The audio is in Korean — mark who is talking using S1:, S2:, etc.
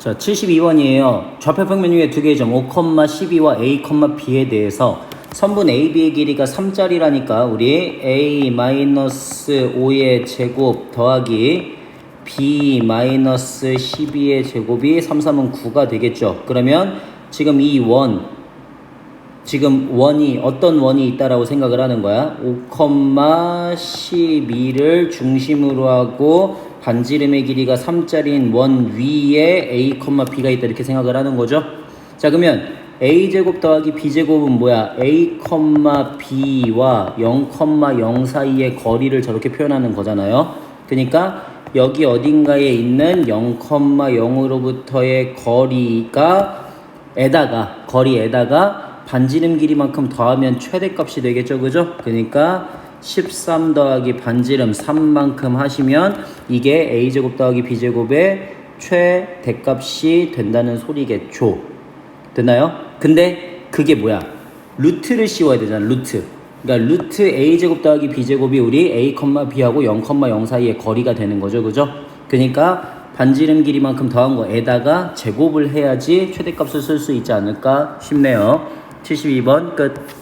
S1: 자, 72번이에요. 좌표평 면 위에 두 개의 점 5, 12와 a, b에 대해서 선분 AB의 길이가 3짜리라니까 우리 a-5의 제곱 더하기 b-12의 제곱이 3, 3은 9가 되겠죠. 그러면 지금 이 원, 지금 원이 어떤 원이 있다라고 생각을 하는 거야. 5,12를 중심으로 하고 반지름의 길이가 3짜리인 원 위에 a, b가 있다 이렇게 생각을 하는 거죠. 자 그러면 a 제곱 더하기 b 제곱은 뭐야? a, b와 0, 0 사이의 거리를 저렇게 표현하는 거잖아요. 그러니까 여기 어딘가에 있는 0, 0으로부터의 거리가 에다가 거리에다가 반지름 길이만큼 더하면 최대값이 되겠죠 그죠 그러니까 13 더하기 반지름 3만큼 하시면 이게 a제곱 더하기 b제곱의 최대값이 된다는 소리겠죠 됐나요? 근데 그게 뭐야 루트를 씌워야 되잖아 루트 그러니까 루트 a제곱 더하기 b제곱이 우리 a, b하고 0, 0 사이의 거리가 되는 거죠 그죠 그러니까 반지름 길이만큼 더한 거에다가 제곱을 해야지 최대값을 쓸 수 있지 않을까 싶네요. 72번 끝.